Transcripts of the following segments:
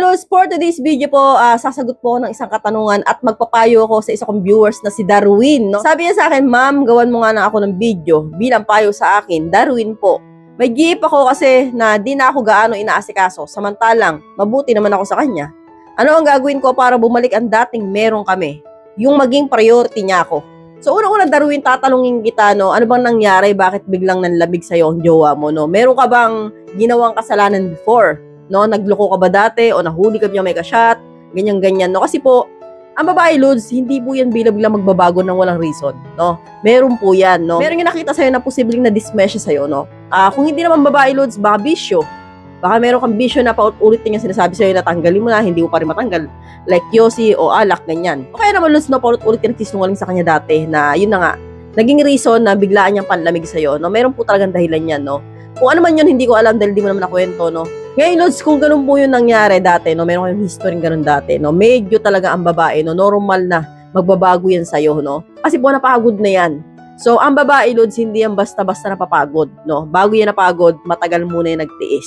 Kaya Lods, for today's video po, ah, sasagot po ng isang katanungan at magpapayo ako sa isa kong viewers na si Darwin. No? Sabi niya sa akin, ma'am, gawan mo nga na ako ng video bilang payo sa akin. Darwin po. May giip ako kasi na di na ako gaano inaasikaso. Samantalang, mabuti naman ako sa kanya. Ano ang gagawin ko para bumalik ang dating meron kami? Yung maging priority niya ako. So, una-una, Darwin, tatanungin kita, no, ano bang nangyari? Bakit biglang nanlamig sa'yo ang jowa mo, no? Meron ka bang ginawang kasalanan before? No, nagloko ka ba dati? O nahuli ka niya may kasyat? Ganyan-ganyan, no? Kasi po, ang babae, Lods, hindi po yan bigla-bigla magbabago ng walang reason, no? Meron po yan, no? Meron yung nakita sa'yo na posibleng na-dismesh siya sa'yo, no? Ah, kung hindi naman babae, Lods, baka bisyo. Baka meron kang bisyo na paulit niya sinasabi sa'yo na tanggalin mo na, hindi mo pa rin matanggal. Like Yossi o Alak, ganyan. O kaya naman, Lods, no, paulit-ulit ka nagsisinungaling sa kanya dati na, yun na nga, naging reason na biglaan niyang panlamig sa'yo, no? Meron po talagang dahilan yan, no? Kung ano man yun, hindi ko alam dahil di mo naman nakwento, no? Ngayon, Lods, kung ganun po yung nangyari dati, no? Meron kayong history ganun dati, no? Medyo talaga ang babae, no? Normal na magbabago yan sa'yo, no? Kasi po napagod na yan. So, ang babae, Lods, hindi yan basta-basta napapagod, no? Bago yan napagod, matagal muna yung nagtiis.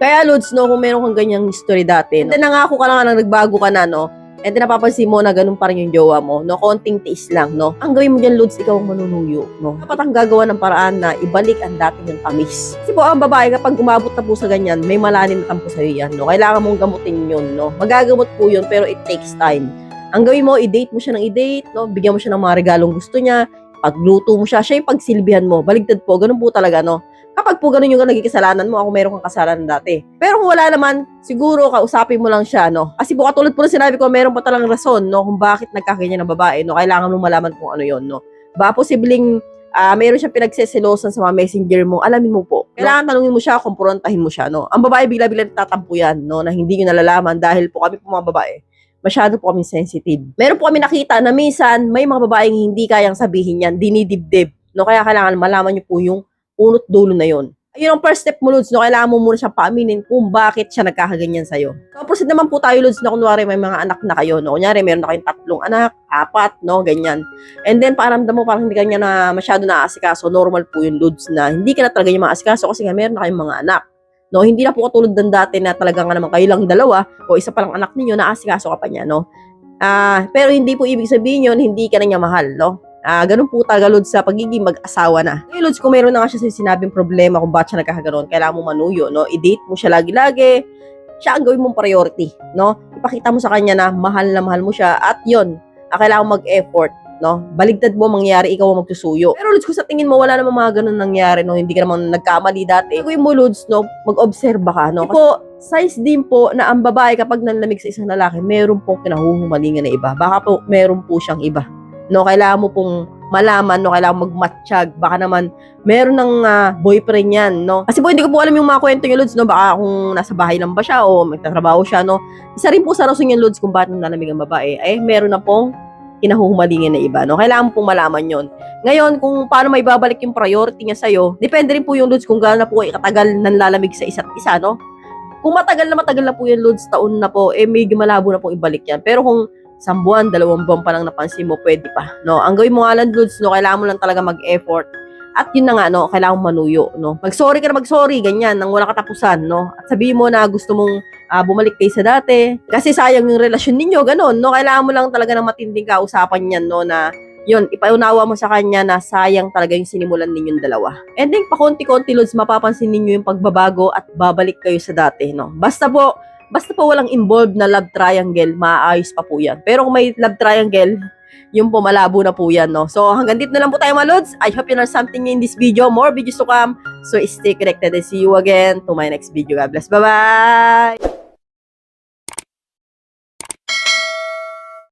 Kaya, Lods, no, kung meron kang ganyang history dati, no? Nangako ka lang na nagbago ka na, no? And then, napapansin mo na ganun pa rin yung jowa mo, no? Konting tiis lang, no? Ang gawin mo dyan, Lods, ikaw ang manunuyo, no? Dapat ang gagawa ng paraan na ibalik ang dati yung tamis. Kasi po, ang babae, kapag umabot na po sa ganyan, may malalim na tampo sa'yo yan, no? Kailangan mong gamutin yun, no? Magagamot po yun, pero it takes time. Ang gawin mo, i-date mo siya ng i-date, no? Bigyan mo siya ng mga regalong gusto niya, pagluto mo siya, siya yung pagsilbihan mo. Baligtad po, ganun po talaga, no? Kapag po ganun yung naging kasalanan mo, ako meron kang kasalanan dati. Pero kung wala naman, siguro kausapin mo lang siya, no? Kasi po katulad po na sinabi ko, meron pa talagang rason, no? Kung bakit nagkaganyan ng babae, no? Kailangan mo malaman kung ano yon no? Ba, posibleng ah meron siyang pinagseselosan sa mga messenger mo, alamin mo po. Kailangan tanungin mo siya, kumprontahin mo siya, no? Ang babae bigla-bigla tatampo yan, no? Na hindi nyo nalalaman dahil po kami po mga babae, masyado po kami sensitive. Meron po kami nakita na minsan may mga babaeng hindi kayang sabihin yan, dinidibdib. No, kaya kailangan malaman niyo po yung unot dulo na yon. Ayun ang first step mo, Lods, no? Kailangan mo muna siyang paaminin kung bakit siya nagkakaganyan sa'yo. So, proceed naman po tayo, Lods, na kunwari may mga anak na kayo, no? Kunyari, meron na kayong tatlong anak, apat, no? Ganyan. And then, paramdam mo parang hindi ka niya na masyado naaasikaso. Normal po yung Lods na hindi ka na talaga yung maasikaso kasi nga meron na kayong mga anak. No, hindi na po katulad ng dati na talaga nga naman kayo lang dalawa o isa pa lang anak ninyo na asikaso ka pa niya, no? Ah, pero hindi po ibig sabihin yon hindi ka na niya mahal, no? Ah, ganun po talaga Lods sa pagiging mag-asawa na. Ngayon Lods, kung meron na nga siya sa sinabing problema kung bakit siya nagkakaganon, kailangan mo manuyo, no? I-date mo siya lagi-lagi. Siya ang gawin mong priority, no? Ipakita mo sa kanya na mahal na mahal mo siya at yon, ah, kailangan mag-effort, no? Baligtad mo mangyari, ikaw ang magsusuyo. Pero Lods, kung sa tingin mo wala namang mga ganun nangyari, no? Hindi ka namang nagkamali dati. Gawin mo Lods, no? Mag-obserba ka, no? Kasi po, size din po na ang babae kapag nanlamig sa isang lalaki, meron pong kinahuhumalingan na iba. Baka po meron po siyang iba. No, kailangan mo pong malaman, no, kailangan magmatsyag. Baka naman meron ng ah, boyfriend yan, no. Kasi po hindi ko po alam yung mga kwento niya, Lods, no. Baka kung nasa bahay lang ba siya o magtatrabaho siya, no. Isa rin po sa rason yan, Lods, kung bakit nanlamig ang babae. Eh, meron na pong kinahuhumalingin na iba, no? Kailangan mo pong malaman yon. Ngayon, kung paano may babalik yung priority niya sa'yo, depende rin po yung Lods kung gaano na po kayo katagal nanlalamig sa isa't isa, no? Kung matagal na matagal na po yung Lods, taon na po, eh medyo malabo na pong ibalik yan. Pero kung isang buwan, dalawang buwan pa lang napansin mo, pwede pa, no? Ang gawin mo nga lang, Lods, no? Kailangan mo lang talaga mag-effort. At yun na nga, no? Kailangan manuyo, no? Mag-sorry ka na mag-sorry, ganyan, nang wala katapusan, no? At sabihin mo na gusto mong ah, bumalik kayo sa dati. Kasi sayang yung relasyon ninyo, ganun, no? Kailangan mo lang talaga ng matinding kausapan yan, no? Na yun, ipaunawa mo sa kanya na sayang talaga yung sinimulan ninyong dalawa. And then, pakonti-konti, Lods, mapapansin ninyo yung pagbabago at babalik kayo sa dati, no? Basta po, basta po walang involved na love triangle, maayos pa po yan. Pero kung may love triangle, yung po malabo na po yan, no? So, hanggang dito na lang po tayo, mga Lods. I hope you learned something in this video. More videos to come. So, stay connected and see you again to my next video. God bless. Bye-bye!